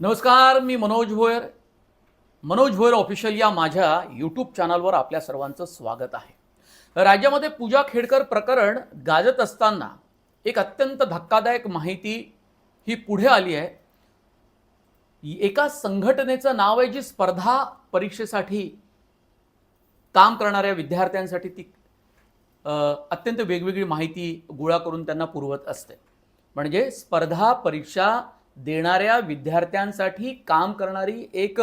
नमस्कार मी मनोज भोयर. मनोज भोयर ऑफिशियल या माझ्या यूट्यूब चॅनलवर आपल्या सर्वांचं स्वागत आहे. राज्यामध्ये पूजा खेडकर प्रकरण गाजत असताना एक अत्यंत धक्कादायक माहिती ही पुढे आली आहे. एका संघटनेचं नाव आहे जी स्पर्धा परीक्षेसाठी काम करणाऱ्या विद्यार्थ्यांसाठी ती अत्यंत वेगवेगळी माहिती गोळा करून त्यांना पुरवत असते. म्हणजे स्पर्धा परीक्षा देणाऱ्या विद्यार्थ्यांसाठी काम करणारी एक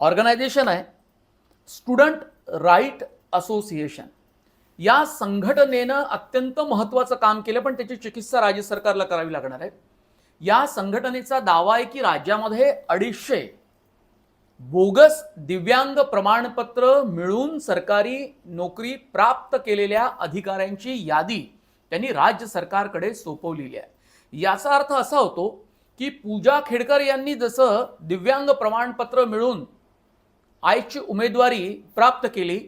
ऑर्गनायझेशन आहे. स्टुडंट राईट असोसिएशन या संघटनेनं अत्यंत महत्त्वाचं काम केलं पण त्याची चिकित्सा राज्य सरकारला करावी लागणार आहे. या संघटनेचा दावा आहे की राज्यामध्ये अडीचशे बोगस दिव्यांग प्रमाणपत्र मिळून सरकारी नोकरी प्राप्त केलेल्या अधिकाऱ्यांची यादी त्यांनी राज्य सरकारकडे सोपवलेली आहे. याचा अर्थ असा होतो की पूजा खेडकर यांनी जसं दिव्यांग प्रमाणपत्र मिळून आयची उमेदवारी प्राप्त केली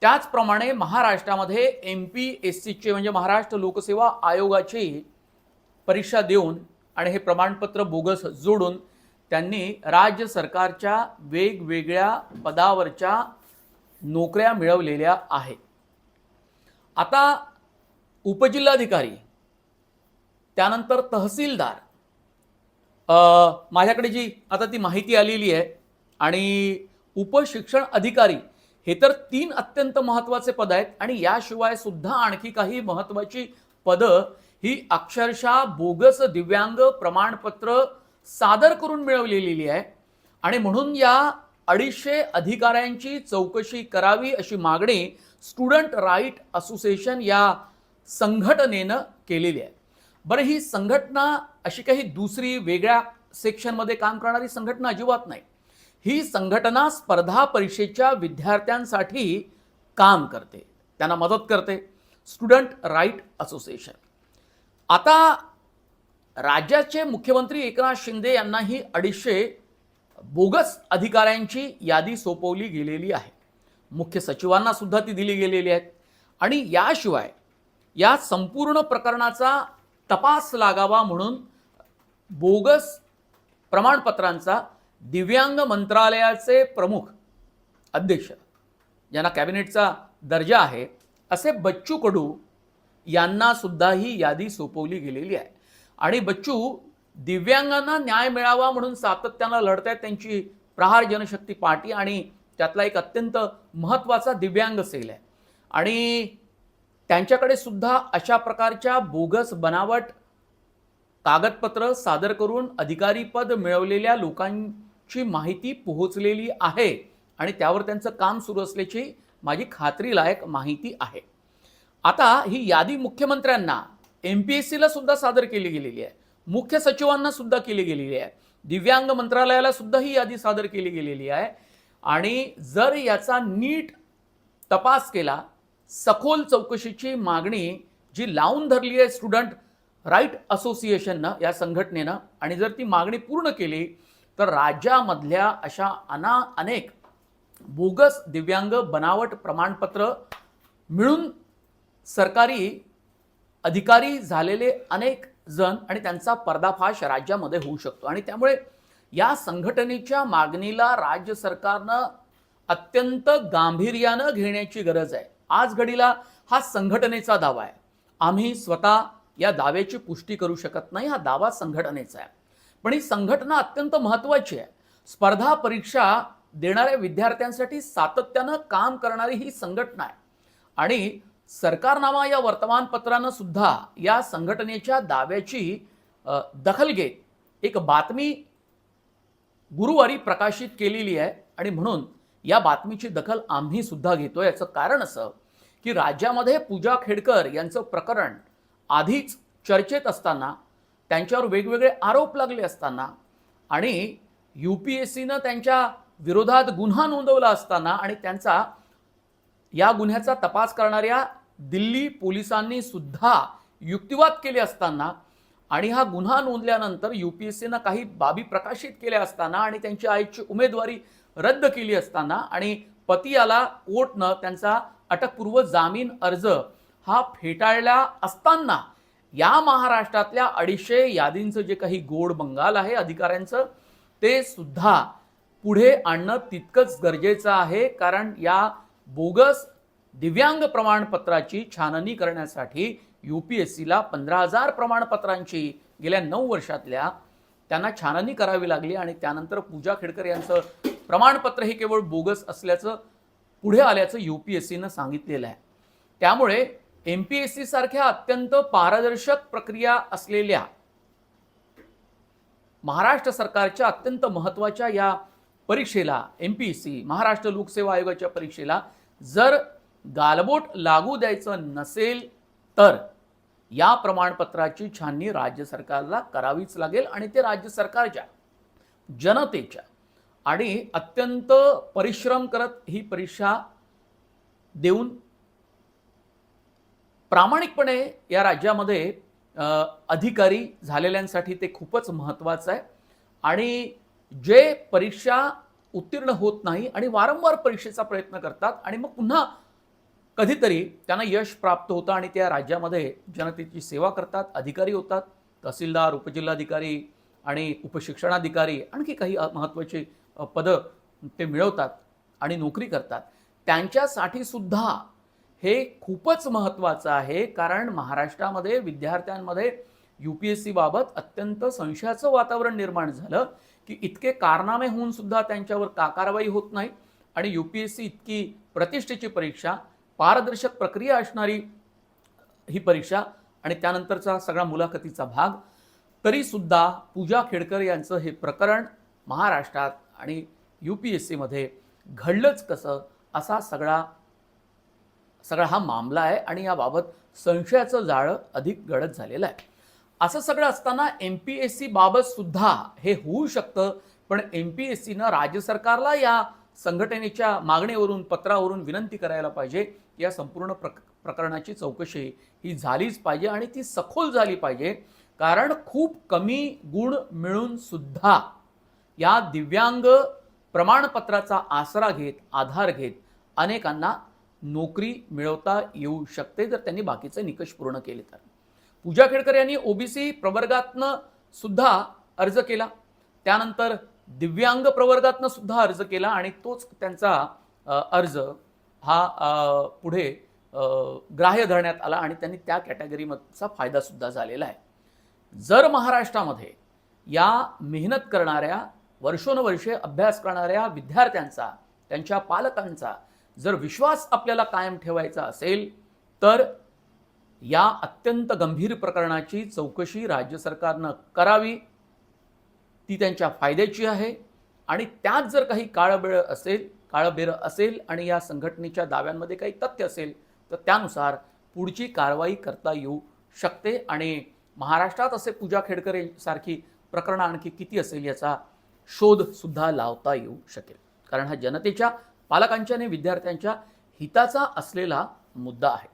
त्याचप्रमाणे महाराष्ट्रामध्ये एम पी एस सीचे म्हणजे महाराष्ट्र लोकसेवा आयोगाची परीक्षा देऊन आणि हे प्रमाणपत्र बोगस जोडून त्यांनी राज्य सरकारच्या वेगवेगळ्या पदावरच्या नोकऱ्या मिळवलेल्या आहेत. आता उपजिल्हाधिकारी त्यानंतर तहसीलदार माझ्याकडे जी आता ती माहिती आलेली आहे आणि उपशिक्षण अधिकारी हे तर तीन अत्यंत महत्त्वाचे पद आहेत आणि याशिवाय सुद्धा आणखी काही महत्त्वाची पदं ही अक्षरशः बोगस दिव्यांग प्रमाणपत्र सादर करून मिळवलेली आहे. आणि म्हणून या अडीचशे अधिकाऱ्यांची चौकशी करावी अशी मागणी स्टुडंट राईट असोसिएशन या संघटनेनं केलेली आहे. बरं ही संघटना अशी काही दुसरी वेगळ्या सेक्शनमध्ये काम करणारी संघटना अजिबात नाही. ही संघटना स्पर्धा परीक्षेच्या विद्यार्थ्यांसाठी काम करते. त्यांना मदत करते. Student right association. आता राज्याचे मुख्यमंत्री एकनाथ शिंदे यांना ही अडीचशे बोगस अधिकाऱ्यांची यादी सोपवली गेलेली आहे. मुख्य सचिवांना सुद्धा ती दिली गेलेली आहेत आणि याशिवाय या संपूर्ण प्रकरणाचा तपास लागावा म्हणून बोगस प्रमाणपत्रांचा दिव्यांग मंत्रालयाचे प्रमुख अध्यक्ष ज्यांना कॅबिनेटचा दर्जा आहे असे बच्चू कडू यांना सुद्धा ही यादी सोपवली गेलेली आहे. आणि बच्चू दिव्यांगांना न्याय मिळावा म्हणून सातत्यानं लढत आहेत त्यांची प्रहार जनशक्ती पार्टी आणि त्यातला एक अत्यंत महत्त्वाचा दिव्यांग सेल आहे. आणि त्यांच्याकडे सुद्धा अशा प्रकारच्या बोगस बनावट कागदपत्र सादर करून अधिकारीपद मिळवलेल्या लोकांची माहिती पोहोचलेली आहे आणि त्यावर त्यांचं काम सुरू असल्याची माझी खात्रीलायक माहिती आहे. आता ही यादी मुख्यमंत्र्यांना एम पी एस सीला सुद्धा सादर केली गेलेली आहे. मुख्य सचिवांना सुद्धा केली गेलेली आहे. दिव्यांग मंत्रालयाला सुद्धा ही यादी सादर केली गेलेली आहे. आणि जर याचा नीट तपास केला सखोल चौकशीची मागणी जी लावून धरली आहे स्टुडंट राईट असोसिएशननं या संघटनेनं आणि जर ती मागणी पूर्ण केली तर राज्यामधल्या अशा अना अनेक बोगस दिव्यांग बनावट प्रमाणपत्र मिळून सरकारी अधिकारी झालेले अनेक जण आणि त्यांचा पर्दाफाश राज्यामध्ये होऊ शकतो. आणि त्यामुळे या संघटनेच्या मागणीला राज्य सरकारनं अत्यंत गांभीर्यानं घेण्याची गरज आहे. आज घडीला हा संघटनेचा दावा आहे. आम्ही स्वतः या दाव्याची पुष्टी करू शकत नाही हा दावा संघटनेचा आहे. पण ही संघटना अत्यंत महत्त्वाची आहे. स्पर्धा परीक्षा देणाऱ्या विद्यार्थ्यांसाठी सातत्यानं काम करणारी ही संघटना आहे. आणि सरकारनामा या वर्तमानपत्रानं सुद्धा या संघटनेच्या दाव्याची दखल घेत एक बातमी गुरुवारी प्रकाशित केलेली आहे आणि म्हणून या बातमीची दखल आम्ही सुद्धा घेतो याचं कारण असं की राज्यामध्ये पूजा खेडकर यांचं प्रकरण आधीच चर्चेत असताना त्यांच्यावर वेगवेगळे आरोप लागले असताना आणि यू पी एस सीनं त्यांच्या विरोधात गुन्हा नोंदवला असताना आणि त्यांचा या गुन्ह्याचा तपास करणाऱ्या दिल्ली पोलिसांनी सुद्धा युक्तिवाद केले असताना आणि हा गुन्हा नोंदल्यानंतर यू पी एस सीनं काही बाबी प्रकाशित केल्या असताना आणि त्यांची आईची उमेदवारी रद्द केली असताना आणि पतियाला कोर्टनं त्यांचा अटकपूर्व जामीन अर्ज हा फेटाळला असताना या महाराष्ट्रातल्या अडीचशे यादींचं जे काही गोड बंगाल आहे अधिकाऱ्यांचं ते सुद्धा पुढे आणणं तितकंच गरजेचं आहे. कारण या बोगस दिव्यांग प्रमाणपत्राची छाननी करण्यासाठी यू पी एस सीला पंधरा हजार प्रमाणपत्रांची गेल्या नऊ वर्षातल्या त्यांना छाननी करावी लागली आणि त्यानंतर पूजा खेडकर यांचं प्रमाणपत्र हे केवळ बोगस असल्याचं पुढे आल्याचं यू पी एस सीनं सांगितलेलं आहे. त्यामुळे एम पी एस सी सारख्या अत्यंत पारदर्शक प्रक्रिया असलेल्या महाराष्ट्र सरकारच्या अत्यंत महत्त्वाच्या या परीक्षेला M P S C Maharashtra लोकसेवा आयोगाच्या परीक्षेला जर गालबोट लागू द्यायचं नसेल तर या प्रमाणपत्राची छाननी राज्य सरकारला करावीच लागेल आणि ते राज्य सरकारच्या जनतेच्या आणि अत्यंत परिश्रम करत ही परीक्षा देऊन प्रामाणिकपणे या राज्यामध्ये अधिकारी झालेल्यांसाठी ते खूपच महत्त्वाचं आहे. आणि जे परीक्षा उत्तीर्ण होत नाही आणि वारंवार परीक्षेचा प्रयत्न करतात आणि मग पुन्हा कधीतरी त्यांना यश प्राप्त होतं आणि त्या राज्यामध्ये जनतेची सेवा करतात अधिकारी होतात तहसीलदार उपजिल्हाधिकारी आणि उपशिक्षणाधिकारी आणखी काही महत्त्वाची पदं ते मिळवतात आणि नोकरी करतात. त्यांच्यासाठी सुद्धा हे खूपच महत्त्वाचं आहे कारण महाराष्ट्रामध्ये विद्यार्थ्यांमध्ये यू पी एस सीबाबत अत्यंत संशयाचं वातावरण निर्माण झालं की इतके कारनामे होऊन सुद्धा त्यांच्यावर का कारवाई होत नाही आणि यू पी एस सी इतकी प्रतिष्ठेची परीक्षा पारदर्शक प्रक्रिया असणारी ही परीक्षा आणि त्यानंतरचा सगळा मुलाखतीचा भाग तरीसुद्धा पूजा खेडकर यांचं हे प्रकरण महाराष्ट्रात आणि यू पी एस सीमध्ये घडलंच कसं असा सगळा सगळा हा मामला आहे आणि याबाबत संशयाचं जाळं अधिक गडद झालेलं आहे. असं सगळं असताना एम पी एस सी बाबत सुद्धा हे होऊ शकतं पण एम पी एस सीनं राज्य सरकारला या संघटनेच्या मागणीवरून पत्रावरून विनंती करायला पाहिजे. या संपूर्ण प्रक प्रकरणाची चौकशी ही झालीच पाहिजे आणि ती सखोल झाली पाहिजे. कारण खूप कमी गुण मिळून सुद्धा या दिव्यांग प्रमाणपत्राचा आसरा घेत आधार घेत अनेकांना नोकरी मिळवता येऊ शकते जर त्यांनी बाकीचे निकष पूर्ण केले तर. पूजा खेडकर यांनी ओबीसी प्रवर्गातनं सुद्धा अर्ज केला. त्यानंतर दिव्यांग प्रवर्गातनं सुद्धा अर्ज केला आणि तोच त्यांचा अर्ज हा पुढे ग्राह्य धरण्यात आला आणि त्यांनी त्या कॅटेगरीमधचा फायदा सुद्धा झालेला आहे. जर महाराष्ट्रामध्ये या मेहनत करणाऱ्या वर्षोनवर्षे अभ्यास करणाऱ्या विद्यार्थ्यांचा त्यांच्या पालकांचा जर विश्वास आपल्याला कायम ठेवायचा असेल तर या अत्यंत गंभीर प्रकरणाची चौकशी राज्य सरकारनं करावी. ती त्यांच्या फायद्याची आहे. आणि त्यात जर काही काळबेळ असेल काळबेर असेल आणि या संघटनेच्या दाव्यांमध्ये काही तथ्य असेल तर त्यानुसार पुढची कारवाई करता येऊ शकते. आणि महाराष्ट्रात असे पूजा खेडकरे सारखी प्रकरणं आणखी किती असेल याचा शोधसुद्धा लावता येऊ शकेल. कारण हा जनतेच्या पालकांच्या आणि विद्यार्थ्यांच्या हिताचा असलेला मुद्दा आहे.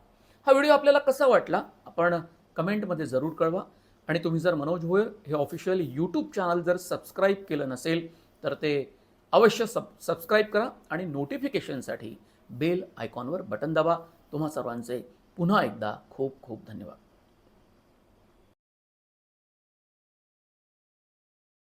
हा व्हिडिओ आपल्याला कसा वाटला? आपण कमेंटमध्ये जरूर कळवा. आणि तुम्ही जर मनोज भोयर हे ऑफिशियल यूट्यूब चॅनल जर सबस्क्राईब केलं नसेल तर ते अवश्य सब सबस्क्राईब करा आणि नोटिफिकेशनसाठी बेल आयकॉनवर बटन दाबा. तुम्हा सर्वांचे पुन्हा एकदा खूप खूप धन्यवाद.